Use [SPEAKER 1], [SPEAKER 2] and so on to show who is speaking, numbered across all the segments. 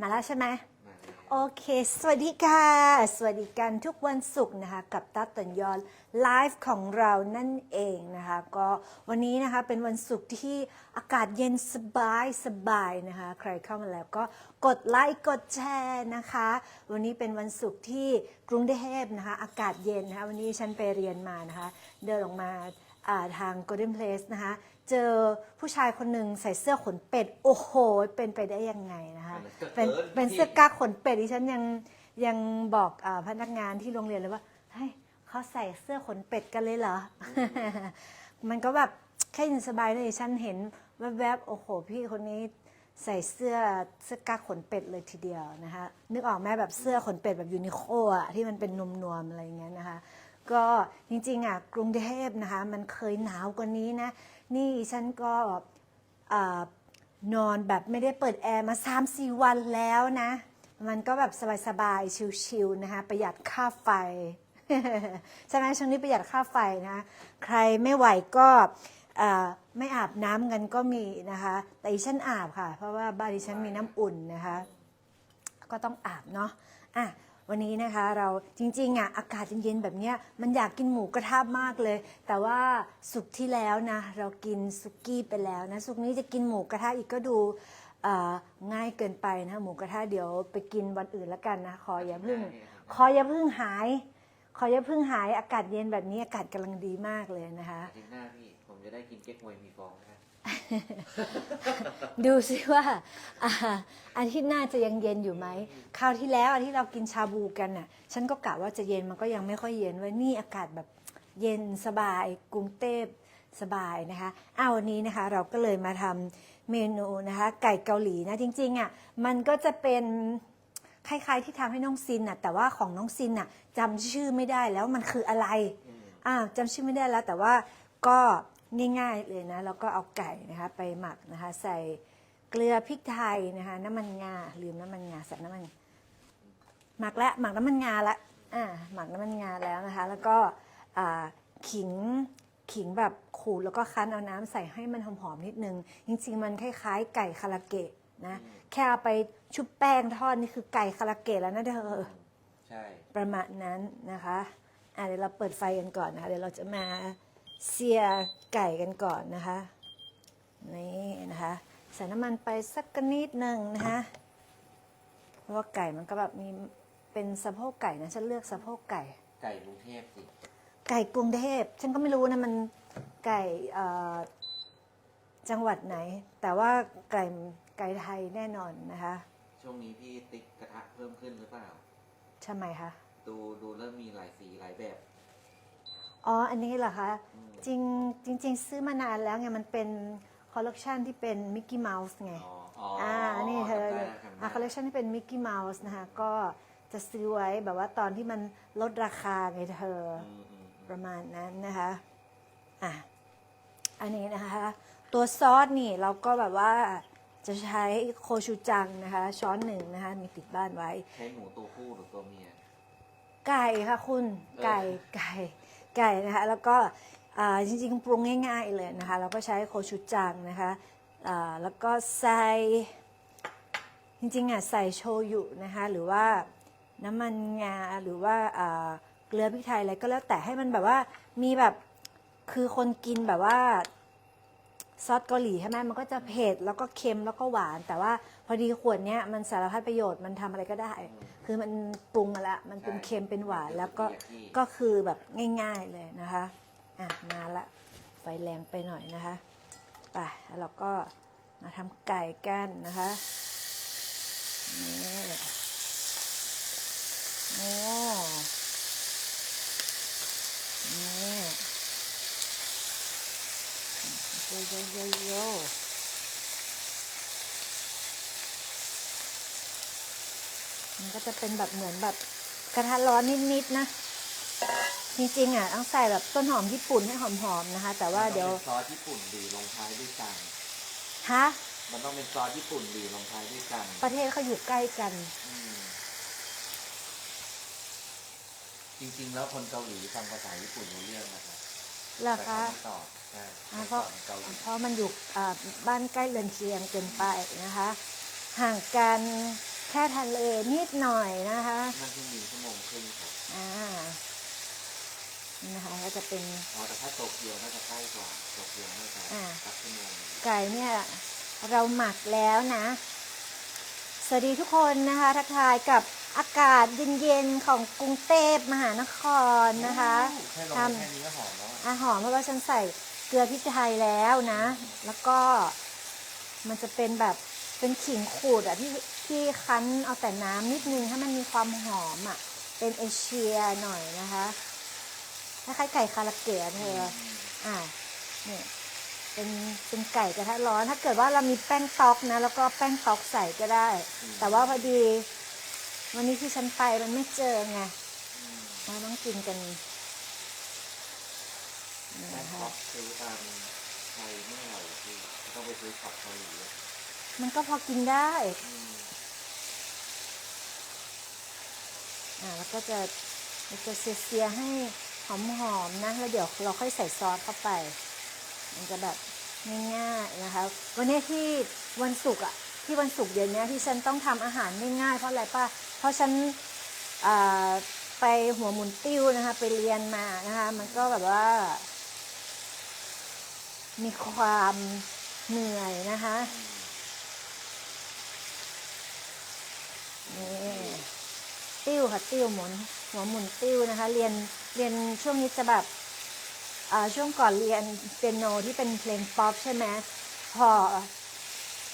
[SPEAKER 1] มาแล้วใช่ไหม
[SPEAKER 2] มาแล้ว
[SPEAKER 1] โอเค สวัสดีค่ะ สวัสดีกันทุกวันศุกร์นะคะ กับตั๊ตันยอนไลฟ์ของเรานั่นเองนะคะ ก็วันนี้นะคะเป็นวันศุกร์ที่อากาศเย็นสบายสบายนะคะ ใครเข้ามาแล้วก็กดไลค์กดแชร์นะคะ วันนี้เป็นวันศุกร์ที่กรุงเทพนะคะ อากาศเย็นนะคะ วันนี้ฉันไปเรียนมานะคะ เดินออกมาอ่าทาง Golden Place นะคะ เจอผู้ชายคนหนึ่งใส่เสื้อขนเป็ด โอ้โห เป็นไปได้ยังไงนะคะเป็นเป็นเสื้อกาขนเป็ดที่ฉันยังยังบอกอาพนักงานที่โรงเรียนเลยว่าเฮ้ยเขาใส่เสื้อขนเป็ดกันเลยเหรอ มันก็แบบแค่ยินสบายเลยฉันเห็นแวบๆโอ้โห พี่คนนี้ใส่เสื้อเสื้อกาขนเป็ดเลยทีเดียวนะคะ นึกออกไหมแบบเสื้อขนเป็ดแบบยูนิโคอะที่มันเป็นนวมๆอะไรอย่างเงี้ยนะคะ ก็จริงๆอะกรุงเทพนะคะ มันเคยหนาวกว่านี้นะ นี่ฉันก็นอนแบบไม่ได้เปิดแอร์มา 3-4 วันแล้วนะ มันก็แบบสบายๆ ชิลๆนะคะ ประหยัดค่าไฟใช่ไหมช่วงนี้ประหยัดค่าไฟนะ ใครไม่ไหวก็ไม่อาบน้ำกันก็มีนะคะ แต่ดิฉันอาบค่ะ เพราะว่าบ้านดิฉันมีน้ำอุ่นนะคะ ก็ต้องอาบเนาะอะ วันนี้นะคะเราจริงๆอะอากาศเย็นๆแบบเนี้ยมันอยากกินหมูกระทะมากเลย แต่ว่าสุกร์ที่แล้วนะเรากินสุกี้ไปแล้วนะสุกร์นี้จะกินหมูกระทะอีกก็ดูเอ่อง่ายเกินไปนะหมูกระทะเดี๋ยวไปกินวันอื่นแล้วกันนะขออย่าเพิ่งขออย่าเพิ่งหาย ขออย่าเพิ่งหายอากาศเย็นแบบนี้อากาศกำลังดีมากเลยนะคะ
[SPEAKER 2] อาทิตย์หน้าพี่ผมจะได้กินเก๊กฮวยมีฟองนะครับ
[SPEAKER 1] ดูสิว่าอ่าอาทิตย์หน้าจะยังเย็นอยู่ไหมคราวที่แล้วอันที่เรากินชาบูกันน่ะ ฉันก็กะว่าจะเย็นมันก็ยังไม่ค่อยเย็นไว้ยนี่อากาศแบบเย็นสบายกรุงเทพสบายนะคะอ้าววันนี้นะคะเราก็เลยมาทำเมนูนะคะ ไก่เกาหลีนะจริงๆอะมันก็จะเป็นคล้ายๆที่ทำให้น้องซินน่ะแต่ว่าของน้องซินน่ะจำชื่อไม่ได้แล้วมันคืออะไรอ่าจำชื่อไม่ได้แล้วแต่ว่าก็ ง่ายๆเลยนะแล้วก็เอาไก่นะคะไปหมักนะคะ ใส่เกลือพริกไทยนะคะน้ำมันงาลืมน้ำมันงาใส่น้ำมันหมักแล้วหมักน้ำมันงาละอ่าหมักน้ำมันงาแล้วนะคะ แล้วก็อ่าขิงขิงแบบขูดแล้วก็คั้นเอาน้ำใส่ให้มันหอมๆนิดนึง จริง ๆ มันคล้ายๆ ไก่คาราเกะนะแค่เอาไปชุบแป้งทอดนี่คือไก่คาราเกะแล้วนะเธอ
[SPEAKER 2] ใช่
[SPEAKER 1] ประมาณนั้นนะคะอะเดี๋ยวเราเปิดไฟกันก่อนนะคะเดี๋ยวเราจะมา เสียไก่กันก่อนนะคะนี่นะคะใส่น้ำมันไปสักกนิดหนึ่งนะคะเพราะว่าไก่มันก็แบบมีเป็นสะโพกไก่นะฉันเลือกสะโพกไก่
[SPEAKER 2] ไก่กรุงเทพสิ
[SPEAKER 1] ไก่กรุงเทพฉันก็ไม่รู้นะมันไก่เอ่อจังหวัดไหน แต่ว่าไก่ไก่ไทยแน่นอนนะคะ
[SPEAKER 2] ช่วงนี้พี่ติ๊กกระทะเพิ่มขึ้นหรือเปล่า
[SPEAKER 1] ทำไมคะ
[SPEAKER 2] ดูดูเริ่มมีหลายสีหลายแบบ
[SPEAKER 1] อ๋อ อันนี้เหรอคะ
[SPEAKER 2] อืม
[SPEAKER 1] จริงจริง ๆ ซื้อมานานแล้วไง มันเป็นคอลเลกชันที่เป็นมิกกี้เมาส์ไง
[SPEAKER 2] อ๋ออ๋อ
[SPEAKER 1] อ่า นี่เธอ
[SPEAKER 2] จำได้แล้วจำได้
[SPEAKER 1] อ่าคอลเลกชันที่เป็นมิกกี้เมาส์นะคะ ก็จะซื้อไว้แบบว่าตอนที่มันลดราคาไงเธอ
[SPEAKER 2] อืมอืมอืม
[SPEAKER 1] ประมาณนั้นนะคะ อะ อันนี้นะคะ ตัวซอสนี่เราก็แบบว่าจะใช้โคชูจังนะคะ ช้อนหนึ่งนะคะ มีติดบ้านไว้
[SPEAKER 2] ใช้หมูตัวผู้หรือตัวเมีย
[SPEAKER 1] ไก่ค่ะคุณ
[SPEAKER 2] เออ
[SPEAKER 1] ไก่ ไก่ ไก่นะคะแล้วก็จริงๆปรุงง่ายๆเลยนะคะเราก็ใช้โคชูจังนะคะแล้วก็ใส่จริงๆอะใส่โชยุนะคะหรือว่าน้ำมันงาหรือว่าเกลือพริกไทยอะไรก็แล้วแต่ให้มันแบบว่ามีแบบคือคนกินแบบว่า ซอสเกาหลีใช่ไหมมันก็จะเผ็ดแล้วก็เค็มแล้วก็หวาน แต่ว่าพอดีขวดเนี้ยมันสารพัดประโยชน์มันทำอะไรก็ได้ คือมันปรุงมาละมันเป็นเค็มเป็นหวานแล้วก็ก็คือแบบง่าย ๆเลยนะคะอะมาละไฟแรงไปหน่อยนะคะไปแล้วเราก็มาทำไก่กันนะคะนี่โอ้นี่โยโยโยโยมันก็จะเป็นแบบเหมือนแบบกระทะร้อนนิดๆนะจริงๆอะต้องใส่แบบต้นหอมญี่ปุ่นให้หอมๆนะคะ แต่ว่าเดี๋ยว
[SPEAKER 2] มันต้องเป็นซอสญี่ปุ่นดีลงท้ายด้วยจัง
[SPEAKER 1] ฮะ
[SPEAKER 2] มันต้องเป็นซอสญี่ปุ่นดีลงท้ายด้วยจัง
[SPEAKER 1] ประเทศเขาอยู่ใกล้กัน
[SPEAKER 2] อืมจริงๆ แล้วคนเกาหลีฟังภาษาญี่ปุ่นรู้เรื่องนะครับ
[SPEAKER 1] เหรอคะ
[SPEAKER 2] แต่เขาไม่ตอบ ใช่
[SPEAKER 1] อ่า
[SPEAKER 2] ไม่
[SPEAKER 1] เพ
[SPEAKER 2] ตอ
[SPEAKER 1] ราะ
[SPEAKER 2] บเกาหลี
[SPEAKER 1] เพราะมันอยู่อ่าบ้านใกล้เรือนเคียงเกินไปนะคะ ห่างกันแค่ทะเลนิดหน่อยนะคะ
[SPEAKER 2] นั่งเครื่องบินชั่วโมงครึ่งครับ
[SPEAKER 1] อ่านี่นะคะก็จะเป็น
[SPEAKER 2] อ๋อแต่ถ้าโตเกียวน่าจะใกล้กว่าโตเกียวน่าจะ
[SPEAKER 1] อ่า
[SPEAKER 2] สักชั่วโมงหนึ่ง
[SPEAKER 1] ไก่เนี่ยเราหมักแล้วนะ สวัสดีทุกคนนะคะ ทักทายกับอากาศเย็นๆของกรุงเทพมหานครนะคะ
[SPEAKER 2] แค่ลง
[SPEAKER 1] ทำ
[SPEAKER 2] แค่นี้ก็หอมแล้วอะ
[SPEAKER 1] อาหอมเพราะว่าฉันใส่เก ลือพริกไทยแล้วนะ แล้วก็มันจะเป็นแบบเป็นขิงขูดอะที่ที่คั้นเอาแต่น้ำนิดนึงให้มันมีความหอมอะเป็นเอเชียหน่อยนะคะคล้ายๆไก่คาราเกะเธออ่าเนี่ยเป็นเป็นไก่กระทะร้อน ถ้าเกิดว่าเรามีแป้งตอกนะ แล้วก็แป้งตอกใส่ก็ได้ แต่ว่าพอดี วันนี้ที่ฉันไปมันไม่เจอไงเราต้องกินกัน นี่
[SPEAKER 2] แป้ง
[SPEAKER 1] นะคะ
[SPEAKER 2] ท็อปซื้อตามไทยไม่อร่อยพี่ต้องไปซื้อช็อปเกาหลีอะ
[SPEAKER 1] มันก็พอกินได้
[SPEAKER 2] อืม
[SPEAKER 1] อ่าแล้วก็จะเราจะเสียๆให้หอมๆนะแล้วเดี๋ยวเราค่อยใส่ซอสเข้าไป มันจะแบบง่ายๆนะคะวันนี้ที่วันศุกร์อะที่วันศุกร์เดี๋ยวนี้ที่ฉันต้องทำอาหารง่ายๆเพราะอะไรป่ะเพราะฉันอ่าไปหัวหมุนติ้วนะคะ ไปเรียนมานะคะ มันก็แบบว่า มีความเหนื่อยนะคะนี่ติ้วค่ะติ้วหมุนหัวหมุนติ้วนะคะ เรียนเรียนช่วงนี้จะแบบช่วงก่อนเรียนเปียโนที่เป็นเพลงป๊อปใช่ไหมพอ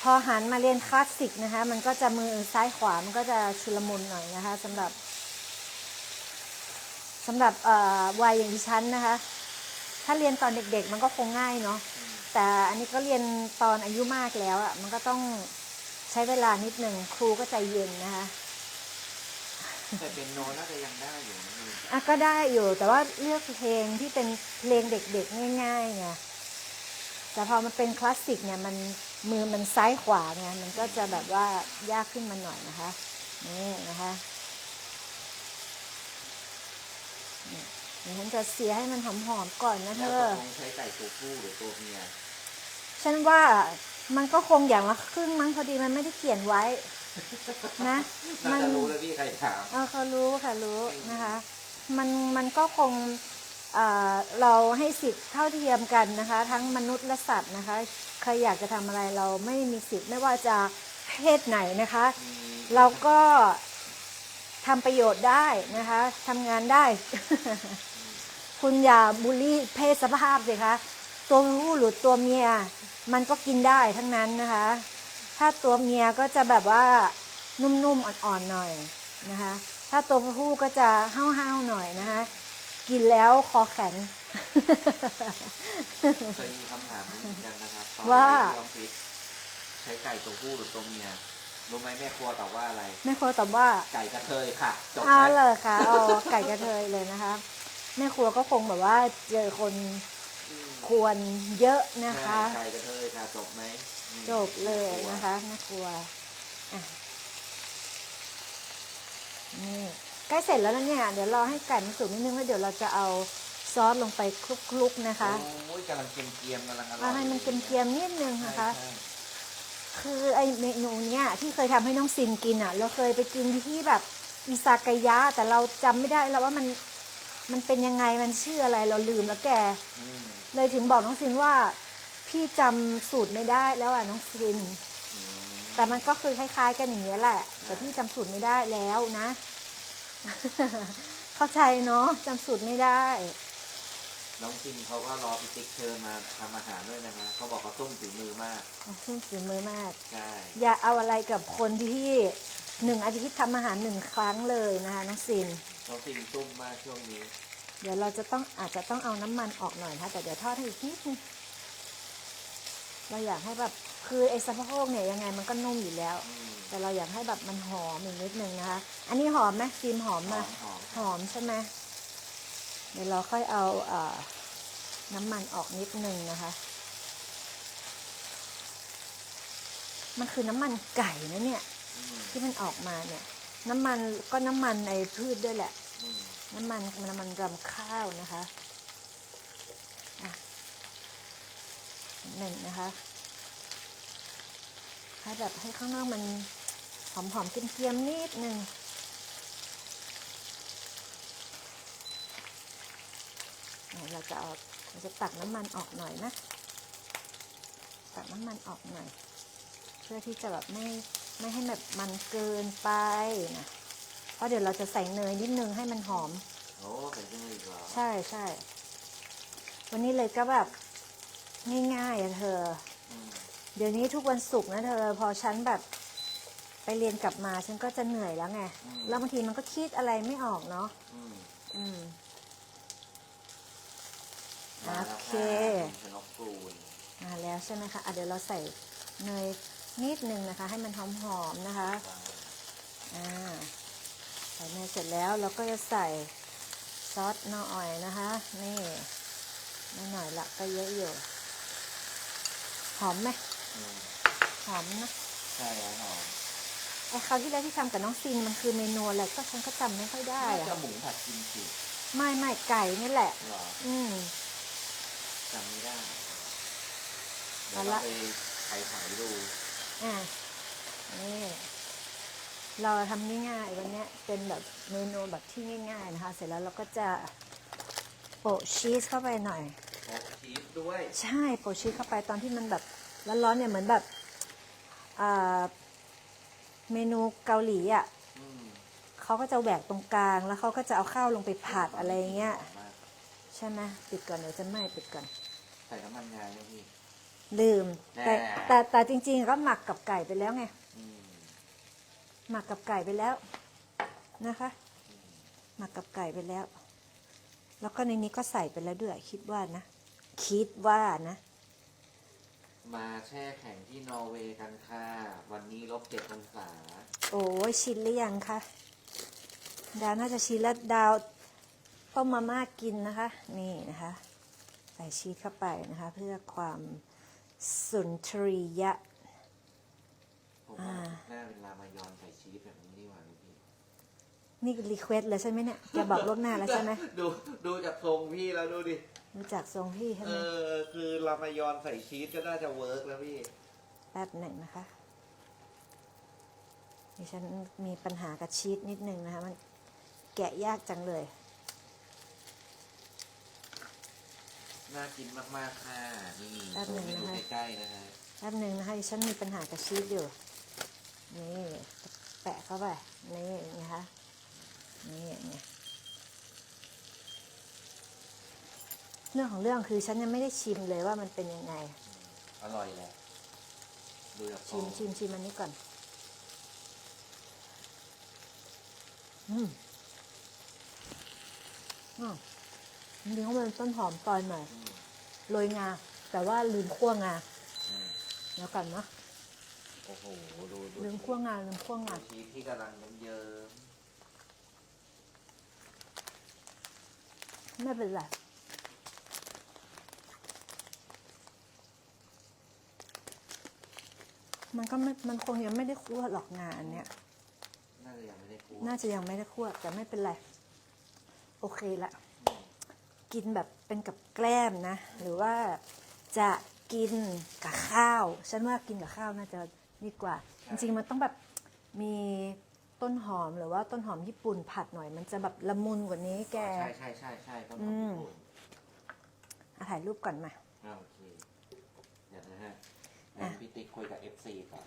[SPEAKER 1] พอหันมาเรียนคลาสสิกนะคะ มันก็จะมือซ้ายขวามันก็จะชุลมุนหน่อยนะคะสำหรับสำหรับวัยอย่างดิฉันนะคะ ถ้าเรียนตอนเด็ก ๆ มันก็คงง่ายเนาะ
[SPEAKER 2] อืม
[SPEAKER 1] แต่อันนี้ก็เรียนตอนอายุมากแล้วอะ่ะ มันก็ต้องใช้เวลานิดหนึ่งครูก็ใจเย็นนะคะ
[SPEAKER 2] แต่เป็นโนน่าจะยังได้อยู่นะพี่
[SPEAKER 1] อะก็ได้อยู่ แต่ว่าเลือกเพลงที่เป็นเพลงเด็กๆง่ายๆไงแต่พอมันเป็นคลาสสิกเนี่ยมันมือมันซ้ายขวาไงมันก็จะแบบว่ายากขึ้นมาหน่อยนะคะนี่นะคะ เดี๋ยวฉันจะเสียให้มันหอมๆก่อนนะเธ
[SPEAKER 2] แล้ว
[SPEAKER 1] อ
[SPEAKER 2] ตกลงใช้ไก่ตัวผู้หรือตัวเมีย
[SPEAKER 1] ฉันว่ามันก็คงอย่างละครึ่งมั้งพอดีมันไม่ได้เขียนไว้ นะ
[SPEAKER 2] น่าจะรู้แล้วพี่ใครถาม
[SPEAKER 1] เออเขารู้ค่ะรู้นะคะ มันมันก็คงเอ่อเราให้สิทธิ์เท่าเทียมกันนะคะ ทั้งมนุษย์และสัตว์นะคะใครอยากจะทำอะไรเราไม่มีสิทธิ์ไม่ว่าจะเพศไหนนะคะ
[SPEAKER 2] มี
[SPEAKER 1] เราก็ทำประโยชน์ได้นะคะทำงานได้ คุณอย่าบูลลี่เพศสภาพสิคะตัวผู้หรือตัวเมีย มันก็กินได้ทั้งนั้นนะคะ ถ้าตัวเมียก็จะแบบว่านุ่มๆอ่อนๆหน่อยนะคะ ถ้าตัวผู้ก็จะห้าวๆหน่อยนะคะ กินแล้วคอแข็ง
[SPEAKER 2] เคยมีคำถามนี้เหมือนกันนะครับตอน
[SPEAKER 1] ว่า
[SPEAKER 2] ที่ออฟฟิศใช้ไก่ตัวผู้หรือตัวเมียรู้ไหมแม่ครัวตอบว่าอะไร
[SPEAKER 1] แม่ครัวตอบว่า
[SPEAKER 2] ไก่กระเทยค่ะจบ
[SPEAKER 1] เอา
[SPEAKER 2] ไหม
[SPEAKER 1] เลยค่ะเอาไก่กระเทยเลยนะคะ แม่ครัวก็คงแบบว่าเจอคน
[SPEAKER 2] อืม
[SPEAKER 1] ควรเยอะนะคะ
[SPEAKER 2] ใช่ไก่กระเทยค่ะจบไหมอืม
[SPEAKER 1] จบเลยนะคะแม่ครัวอะนี่ใกล้เสร็จแล้วนะเนี่ยเดี๋ยวรอให้ไก่มันสุกนิดนึงแล้วเดี๋ยวเราจะเอาซอสลงไปคลุกๆนะคะ
[SPEAKER 2] โอ้ยกำลังเกรียมๆกำลังอร่อย
[SPEAKER 1] เอาให้มันเกรียมๆนิดนึง
[SPEAKER 2] ใช่
[SPEAKER 1] นะคะ
[SPEAKER 2] ใช่
[SPEAKER 1] คือไอเมนูเนี้ยที่เคยทำให้น้องซินกินอะ เราเคยไปกินที่แบบอิซากายะแต่เราจำไม่ได้แล้วว่ามัน มันเป็นยังไงมันชื่ออะไรเราลืมแล้วแก
[SPEAKER 2] อืม
[SPEAKER 1] เลยถึงบอกน้องซินว่า พี่จำสูตรไม่ได้แล้วอะน้องซิน
[SPEAKER 2] อืม
[SPEAKER 1] แต่มันก็คือคล้ายๆ กันอย่างนี้ยแหละ แต่พี่จำสูตรไม่ได้แล้วนะ เข้าใจเนาะจำสูตรไม่ได้
[SPEAKER 2] น้องซินเขาก็รอพี่ติ๊กเชิญมาทำอาหารด้วยนะคะเขาบอกเขาต้มฝีมือมาก
[SPEAKER 1] ขึ้นฝีมือมาก
[SPEAKER 2] ใช่
[SPEAKER 1] อย่าเอาอะไรกับคนที่หนึ่งอาทิตย์ทำอาหารหนึ่งครั้งเลยนะคะน้องซิน
[SPEAKER 2] น้องซินตุ้มมากช่วงนี้
[SPEAKER 1] เดี๋ยวเราจะต้องอาจจะต้องเอาน้ำมันออกหน่อยนะคะแต่เดี๋ยวทอดให้อีกนิดนึงเราอยากให้แบบคือไอ้สะโพกเนี่ยยังไงมันก็นุ่มอยู่แล้ว
[SPEAKER 2] อืม
[SPEAKER 1] แต่เราอยากให้แบบมันหอมอีกนิดนึงนะคะ อันนี้หอมไหมฟิล์มหอม
[SPEAKER 2] ห
[SPEAKER 1] ไหม
[SPEAKER 2] อมหอม
[SPEAKER 1] หอมใช่ไหมเดี๋ยวเราค่อยเอาเอ่อน้ำมันออกนิดนึงนะคะ มันคือน้ำมันไก่นะเนี่ย
[SPEAKER 2] อืม
[SPEAKER 1] ที่มันออกมาเนี่ย น้ำมันก็น้ำมันในพืชด้วยแหละ
[SPEAKER 2] อืม
[SPEAKER 1] น้ำมันน้ำมันรำข้าวนะคะอะหนึ่งนะคะให้แบบให้ข้างนอกมันหอมหอมๆเกรียมๆนิดหนึ่งเราจะเอาเราจะตักน้ำมันออกหน่อยนะ ตักน้ำมันออกหน่อย เพื่อที่จะแบบไม่ไม่ให้แบบมันเกินไปนะ ราะเดี๋ยวเราจะใส่เนยนิดนึงให้มันหอม
[SPEAKER 2] โอ้ใส่เครื่องอีกเหรอ
[SPEAKER 1] ใช่ใช่วันนี้เลยก็แบบง่ายๆอะเธอ
[SPEAKER 2] อืม
[SPEAKER 1] เดี๋ยวนี้ทุกวันศุกร์นะเธอ พอฉันแบบไปเรียนกลับมาฉันก็จะเหนื่อยแล้วไง แล้วบางทีมันก็คิดอะไรไม่ออกเนาะ
[SPEAKER 2] อืม
[SPEAKER 1] อืม
[SPEAKER 2] มาแล้ว
[SPEAKER 1] โอเค
[SPEAKER 2] ค่ะชนกปูน
[SPEAKER 1] มาแล้วใช่ไหมคะอะเดี๋ยวเราใส่เนยนิดนึงนะคะ ให้มันหอมๆนะคะ อ่าใส่เนยเสร็จแล้วเราก็จะใส่ซอสหน่อยนะคะ นี่ไม่หน่อยละก็เยอะอยู่หอมไหม
[SPEAKER 2] อืม
[SPEAKER 1] หอมนะ
[SPEAKER 2] ใช่แล้วหอม
[SPEAKER 1] ไอ้คราวที่แล้วที่ทำกับน้องซินมันคือเมนูอะไรก็ฉันก็จำไม่ค่อยได้
[SPEAKER 2] น่าจะ
[SPEAKER 1] อะ
[SPEAKER 2] หมูผัดกิมจิ
[SPEAKER 1] ไม่ไม่ไก่นี่แหละ
[SPEAKER 2] เหรอ
[SPEAKER 1] อืม
[SPEAKER 2] จำไม่ได้เดี๋ยว
[SPEAKER 1] เอา
[SPEAKER 2] เรา
[SPEAKER 1] ละ
[SPEAKER 2] ไปไถ่ถ่ายดู
[SPEAKER 1] อะนี่ เราทำง่ายๆวันเนี้ยเป็นแบบเมนูแบบที่ง่าย ๆนะคะ เสร็จแล้วเราก็จะโปะชีสเข้าไปหน่อย
[SPEAKER 2] โอ้ชีสด้วย
[SPEAKER 1] ใช่โปะชีสเข้าไปตอนที่มันแบบร้อนๆเนี่ยเหมือนแบบอ่าเมนูเกาหลีอะ
[SPEAKER 2] อืม
[SPEAKER 1] เขาก็จะแหวกตรงกลาง แล้วเขาก็จะเอาข้าวลงไปผัดอะไรเงี้ย
[SPEAKER 2] หอมมาก
[SPEAKER 1] ใช่ไหมปิดก่อนเดี๋ยวจะไหม้ปิดก่อน
[SPEAKER 2] ใส่น้ำมันงาไหมพี่
[SPEAKER 1] ลืมแต่
[SPEAKER 2] แน่
[SPEAKER 1] แต่แต่จริงๆก็หมักกับไก่ไปแล้วไง
[SPEAKER 2] อืม
[SPEAKER 1] หมักกับไก่ไปแล้วนะคะ หมักกับไก่ไปแล้ว แล้วก็ในนี้ก็ใส่ไปแล้วด้วย คิดว่านะ คิดว่านะ
[SPEAKER 2] มาแช่แข็งที่นอร์เวย์กันค่ะ วันนี้ลบเจ็ดองศา
[SPEAKER 1] โอ้ยชินหรือยังคะดาวน่าจะชินแล้วดาวต้มมาม่ากินนะคะ นี่นะคะ ใส่ชีสเข้าไปนะคะ เพื่อความสุนทรียะ
[SPEAKER 2] ผมว่าหน้าเป็นรามายอนใส่ชีสแบบนี้ดีกว่าพี่
[SPEAKER 1] นี่รีเควสเลยใช่ไหมเนี่ยแกบอกล่วงหน้าแล้วใช่ไหม
[SPEAKER 2] ดูดูจากทรงพี่แล้วดูดิ
[SPEAKER 1] รู้จักทรงพี่ใช่
[SPEAKER 2] เอ
[SPEAKER 1] ไหม
[SPEAKER 2] อ คือรามายอนใส่ชีสก็น่าจะเวิร์กแล้วพี่
[SPEAKER 1] แป๊บหนึ่งนะคะดิฉันมีปัญหากับชีสนิดนึงนะคะ มันแกะยากจังเลย
[SPEAKER 2] น่ากินมากๆค่ะนี่
[SPEAKER 1] แป๊บหนึ่ง
[SPEAKER 2] ให้
[SPEAKER 1] นะ
[SPEAKER 2] ดู
[SPEAKER 1] คะ
[SPEAKER 2] ใกล้ๆนะฮะ
[SPEAKER 1] แป๊บหนึ่งนะคะดิฉันมีปัญหากับชีสอยู่ นี่แปะเข้าไป นี่นะคะ นี่ไงเรื่องของเรื่องคือฉันยังไม่ได้ชิมเลยว่ามันเป็นยังไง
[SPEAKER 2] อร่อยแหละดูจากทร
[SPEAKER 1] ชิม
[SPEAKER 2] ง
[SPEAKER 1] ชิมชิมอันนี้ก่อน อืมอืมจริงๆเขาเป็นต้นหอมตอนหน่อย
[SPEAKER 2] อืม
[SPEAKER 1] โรยงา แต่ว่าลืมคั่วงา
[SPEAKER 2] อืม
[SPEAKER 1] แล้วกันเนาะ
[SPEAKER 2] โอ้โห ดูดู
[SPEAKER 1] ลืมคั่วงาลืมคั่วงา
[SPEAKER 2] ชีสที่กำลังเยิ้ม
[SPEAKER 1] ไม่เป็นไรมันก็ไม่มันคงยังไม่ได้คั่วหรอกงาอันเนี้ย
[SPEAKER 2] ๆน่าจะยังไม่ได้คั่ว
[SPEAKER 1] น่าจะยังไม่ได้คั่วแต่ไม่เป็นไร โอเคละ
[SPEAKER 2] อืม
[SPEAKER 1] กินแบบเป็นกับแกล้มนะ หรือว่าจะกินกับข้าว ฉันว่ากินกับข้าวน่าจะ ดีกว่า จริงๆมันต้องแบบมีต้นหอมหรือว่าต้นหอมญี่ปุ่นผัดหน่อย มันจะแบบละมุนกว่านี้แก
[SPEAKER 2] ใช่ใช่ใช่ใช่ต้อง
[SPEAKER 1] อื
[SPEAKER 2] ทำ
[SPEAKER 1] ม
[SPEAKER 2] ญี่ปุ่น
[SPEAKER 1] อะถ่ายรูปก่อนมา
[SPEAKER 2] อ่าโอเคเดี๋ยวนะฮะ
[SPEAKER 1] อะ
[SPEAKER 2] งั้นพี่ติ๊กคุยกับ FC ก่อน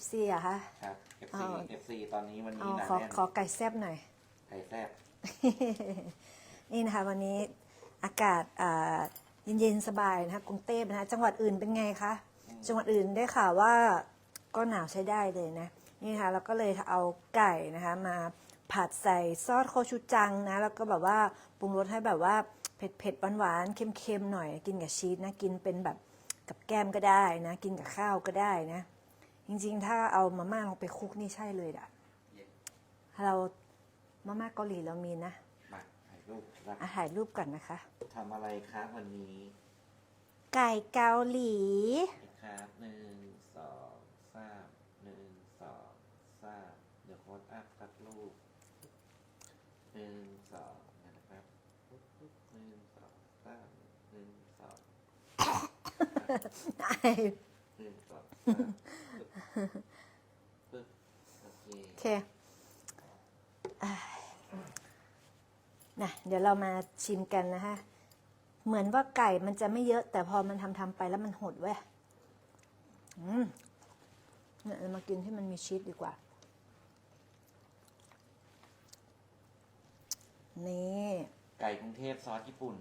[SPEAKER 1] FC อะคะ
[SPEAKER 2] ครับ FC
[SPEAKER 1] เอา
[SPEAKER 2] FC ตอนนี้วัน
[SPEAKER 1] เอา
[SPEAKER 2] นี้หนา
[SPEAKER 1] ขอ
[SPEAKER 2] แน่น
[SPEAKER 1] ขอไก่แซบหน่อย
[SPEAKER 2] ไก่แซบ
[SPEAKER 1] นี่นะคะวันนี้อากาศอ่าเย็นๆสบายนะคะกรุงเทพนะคะจังหวัดอื่นเป็นไงคะ จังหวัดอื่นได้ข่าวว่าก็หนาวใช้ได้เลยนะ นี่นะคะเราก็เลยเอาไก่นะคะมาผัดใส่ซอสโคชูจังนะ แล้วก็แบบว่าปรุงรสให้แบบว่าเผ็ดเผ็ดๆหวานๆเค็มๆหน่อย กินกับชีสนะ กินเป็นแบบกับแก้มก็ได้นะ กินกับข้าวก็ได้นะ จริงๆ ถ้าเอามาม่าลงไปคลุกนี่ใช่เลยอะ
[SPEAKER 2] เย็น
[SPEAKER 1] เรามาม่าเกาหลีเรามีนะ
[SPEAKER 2] มาถ่ายรูปครับ
[SPEAKER 1] อะถ่ายรูปก่อนนะคะ
[SPEAKER 2] ทำอะไรครับวันนี้
[SPEAKER 1] ไก่เกาหลี
[SPEAKER 2] ครับหนึ่งสองสามหนึ่งสองสามเดี๋ยวโค้ดอัพสัก รูปหนึ่งสองนะครับปุ๊บปุ๊บหนึ่งสองสามหนึ่งสองหนึ่งสองสามปึ๊บ
[SPEAKER 1] โอเคอ่านะเดี๋ยวเรามาชิมกันนะฮะเหมือนว่าไก่มันจะไม่เยอะ แต่พอมันทำทำๆไปแล้วมันหดเว้ยอืมเนี่ยเรามากินที่มันมีชีสดีกว่า นี่
[SPEAKER 2] ไก่กรุงเทพซอสญี่ปุ่น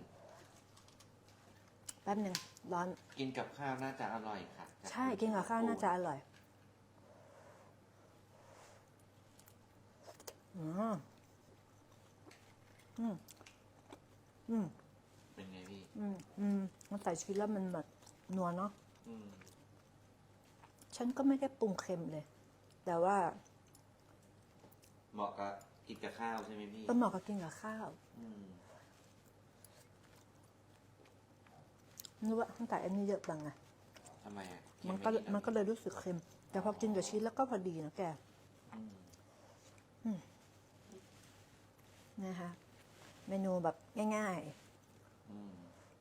[SPEAKER 1] แป๊บหนึ่งร้อน
[SPEAKER 2] กินกับข้าวน่าจะอร่อยค่ะ
[SPEAKER 1] ใช่กินกับข้าวน่าจะอร่อยอืมอืมอืม
[SPEAKER 2] เป็นไงพี่
[SPEAKER 1] อืมอืมมันใส่ชีสแล้วมันแบบนัวเนาะ
[SPEAKER 2] อืม
[SPEAKER 1] ฉันก็ไม่ได้ปรุงเค็มเลย แต่ว่า
[SPEAKER 2] เหมาะกับ กินกับข้าวใช่ไหมพี่
[SPEAKER 1] ก็เหมาะกับกินกับข้าว
[SPEAKER 2] อืม
[SPEAKER 1] นึกว่าตั้งแต่อันนี้เยอะบังไง
[SPEAKER 2] ทำไมอะ
[SPEAKER 1] มันก็
[SPEAKER 2] เค็ไมั
[SPEAKER 1] นก็เลยรู้สึกเค็ม แต่พอกินกับชีสแล้วก็พอดีนะแก
[SPEAKER 2] อืม
[SPEAKER 1] นะคะเมนูแบบง่าย
[SPEAKER 2] อืม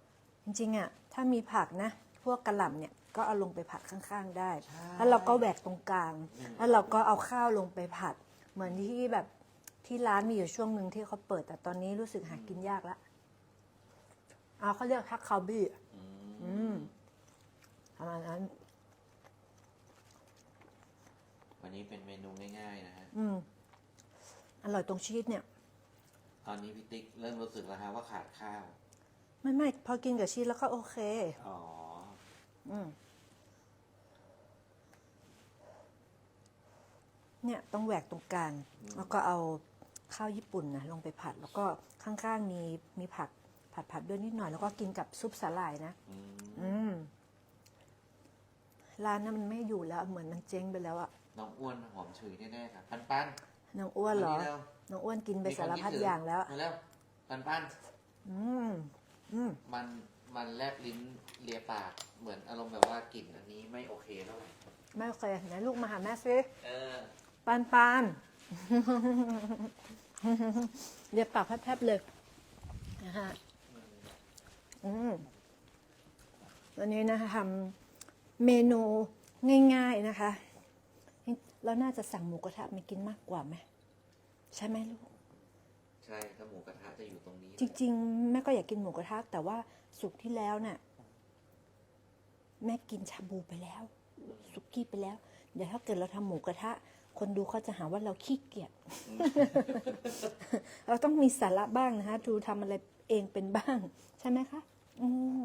[SPEAKER 1] ๆ จริงๆอะถ้ามีผักนะ พวกกระหล่ำเนี่ยก็เอาลงไปผัดข้างๆได้
[SPEAKER 2] ใช่
[SPEAKER 1] แล้วเราก็แหวกตรงกลาง
[SPEAKER 2] อืม
[SPEAKER 1] แล้วเราก็เอาข้าวลงไปผัด เหมือนที่แบบ ที่ร้านมีอยู่ช่วงหนึ่งที่เขาเปิด แต่ตอนนี้รู้สึกหากินยากละเอาเขาเรียกทักคาบี้
[SPEAKER 2] อื
[SPEAKER 1] อื
[SPEAKER 2] ม
[SPEAKER 1] มประมาณนั้น
[SPEAKER 2] วันนี้เป็นเมนูง่ายๆนะฮะ
[SPEAKER 1] อืม อร่อยตรงชีสเนี่ย
[SPEAKER 2] ตอนนี้พี่ติ๊กเริ่มรู้สึกแล้วฮะว่าขาดข้าว
[SPEAKER 1] ไม่ไม่พอกินกับชีสแล้วก็โอเค
[SPEAKER 2] อ๋อ
[SPEAKER 1] อืม เนี่ยต้องแหวกตรงกลาง แล้วก็เอา ข้าวญี่ปุ่นนะลงไปผัด แล้วก็ข้างๆมีมีผักผัดผัดด้วยนิดหน่อย แล้วก็กินกับซุปสาหร่ายนะ
[SPEAKER 2] อืม
[SPEAKER 1] อืมร้านนั้นมันไม่อยู่แล้ว เหมือนมันเจ๊งไปแล้วอะ
[SPEAKER 2] น้องอ้วนหอมฉุยแน่ๆค่ะปันปัน
[SPEAKER 1] น้องอ้วนเหรอ
[SPEAKER 2] มานี่ร็ว
[SPEAKER 1] น้องอ้วนกินไป
[SPEAKER 2] มีค
[SPEAKER 1] สารพัด
[SPEAKER 2] คิถึ
[SPEAKER 1] อย่างแล้ว
[SPEAKER 2] มาแล้วปันปัน
[SPEAKER 1] อืมอืม
[SPEAKER 2] มันมันแลบลิ้นเลียปากเหมือนอารมณ์แบบว่ากลิ่นอันนี้ไม่โอเคเท่าไหร่
[SPEAKER 1] ไม่โอเคไหนลูกมาหาแม่ซิ
[SPEAKER 2] เออ
[SPEAKER 1] ปานปาน เดี๋ยวปากแพบๆเลยนะฮะอืมวันนี้นะคะทำเมนูง่ายๆนะคะ เราน่าจะสั่งหมูกระทะมากินมากกว่าไหมใช่ไหมลูก
[SPEAKER 2] ใช่ถ้าหมูกระทะจะอยู่ตรงนี้
[SPEAKER 1] จริง ๆ แม่ก็อยากกินหมูกระทะ แต่ว่าสุกร์ที่แล้วน่ะ แม่กินชาบูไปแล้ว สุกี้ไปแล้ว เดี๋ยวถ้าเกิดเราทำหมูกระทะ คนดูเขาจะหาว่าเราขี้เกียจ เราต้องมีสาระบ้างนะคะดูทำอะไรเองเป็นบ้าง ใช่ไหมคะ อืม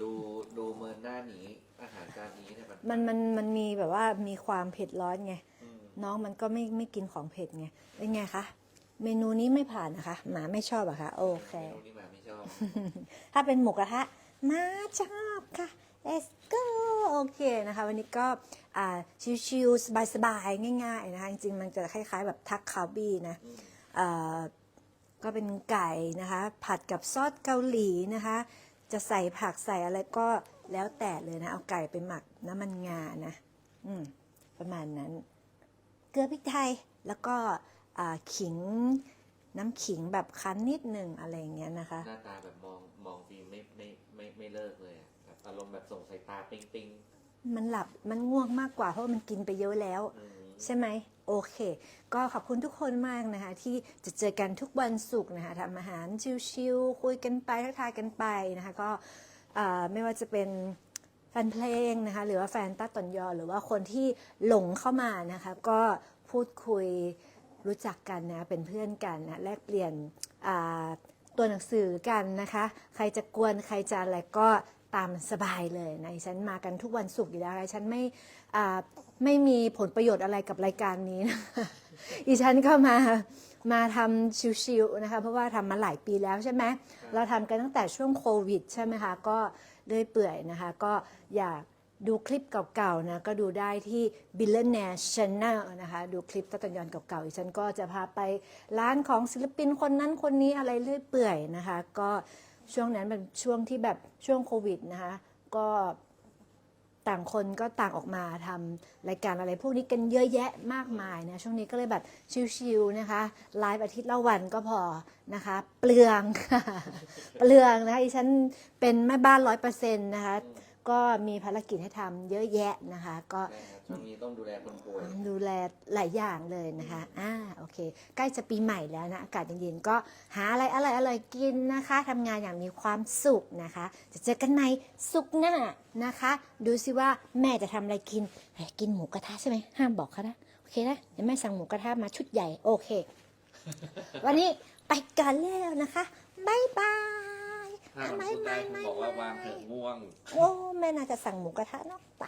[SPEAKER 2] ดูดูเมินหน้าหนีอาหารจานนี้เนี่ยมัน
[SPEAKER 1] มันมันมันมีแบบว่ามีความเผ็ดร้อนไง
[SPEAKER 2] อืม
[SPEAKER 1] น้องมันก็ไม่ไม่กินของเผ็ดไงเป็นไงคะ เมนูนี้ไม่ผ่านนะคะ หมาไม่ชอบอะคะ โอเค
[SPEAKER 2] เมนูนี้หมาไม่ชอบ
[SPEAKER 1] ถ้าเป็นหมูกระทะมาชอบค่ะ let's go โอเคนะคะ วันนี้ก็ชิวๆสบายๆ ง่ายๆนะคะจริงๆ มันจะคล้ายๆ แบบทักคาบี้นะก็เป็นไก่นะคะ ผัดกับซอสเกาหลีนะคะ จะใส่ผักใส่อะไรก็แล้วแต่เลยนะ เอาไก่ไปหมักน้ำมันงานะอืมประมาณนั้น เกลือพริกไทยแล้วก็ขิงน้ำขิงแบบคั้นนิดหนึ่งอะไรอย่างเงี้ยนะคะ
[SPEAKER 2] หน้าตาแบบมองมองฟิล์มไม่ไม่ไม่ไม่เลิกเลยอะ อารมณ์แบบส่งสายตาปิ๊งปิ๊ง
[SPEAKER 1] มันหลับมันง่วงมากกว่าเพราะว่ามันกินไปเยอะแล้ว
[SPEAKER 2] อืม
[SPEAKER 1] ใช่ไหมโอเค ก็ขอบคุณทุกคนมากนะคะ ที่จะเจอกันทุกวันศุกร์นะคะทำอาหารชิวๆคุยกันไปทักทายกันไปนะคะ ก็อ่าไม่ว่าจะเป็นแฟนเพลงนะคะ หรือว่าแฟนต้าตอนยอ หรือว่าคนที่หลงเข้ามานะคะ ก็พูดคุยรู้จักกันนะเป็นเพื่อนกันนะแลกเปลี่ยนอ่าตัวหนังสือกันนะคะ ใครจะกวนใครจะอะไรก็ ตามสบายเลยนะฉันมากันทุกวันศุกร์อยู่แล้วฉันไม่ไม่มีผลประโยชน์อะไรกับรายการนี้นะดิฉันก็มามาทำชิวๆนะคะ เพราะว่าทำมาหลายปีแล้วใช่ไหมเราทำกันตั้งแต่ช่วงโควิดใช่ไหมคะ ก็เลื่อยเปื่อยนะคะ ก็อยากดูคลิปเก่าๆนะ ก็ดูได้ที่ Billionaire Channel นะคะ ดูคลิปตัตอนยอนเก่าๆดิฉันก็จะพาไปร้านของศิลปินคนนั้นคนนี้อะไรเลื่อยเปื่อยนะคะ ก็ ช่วงนั้นเป็นช่วงที่แบบช่วงโควิดนะคะ ก็ต่างคนก็ต่างออกมาทำรายการอะไรพวกนี้กันเยอะแยะมากมายนะช่วงนี้ก็เลยแบบชิวๆนะคะไลฟ์อาทิตย์ละวันก็พอนะคะ เปลืองเปลืองนะคะดิฉันเป็นแม่บ้านร้อยเปอร์เซ็นต์นะคะ ก็มีภารกิจให้ทำเยอะแยะนะคะ ก็
[SPEAKER 2] ใช่ครับช่วงนี้ต้องดูแลคนป่วย
[SPEAKER 1] ดูแลหลายอย่างเลยนะคะอ่าโอเค ใกล้จะปีใหม่แล้วนะ อากาศเย็นๆก็หาอะไรอร่อยๆกินนะคะทำงานอย่างมีความสุขนะคะ จะเจอกันในสุกร์หน้านะคะ ดูสิว่าแม่จะทำอะไรกินเฮ้ยกินหมูกระทะใช่ไหมห้ามบอกเขานะโอเคนะเดี๋ยวแม่สั่งหมูกระทะมาชุดใหญ่โอเค วันนี้ไปกันแล้วนะคะบายบาย
[SPEAKER 2] ถ้ามันพูดได้ผมบอกว่าวางเถอะง่วง
[SPEAKER 1] โอ้แม่น่าจะสั่งหมูกระทะเนาะไป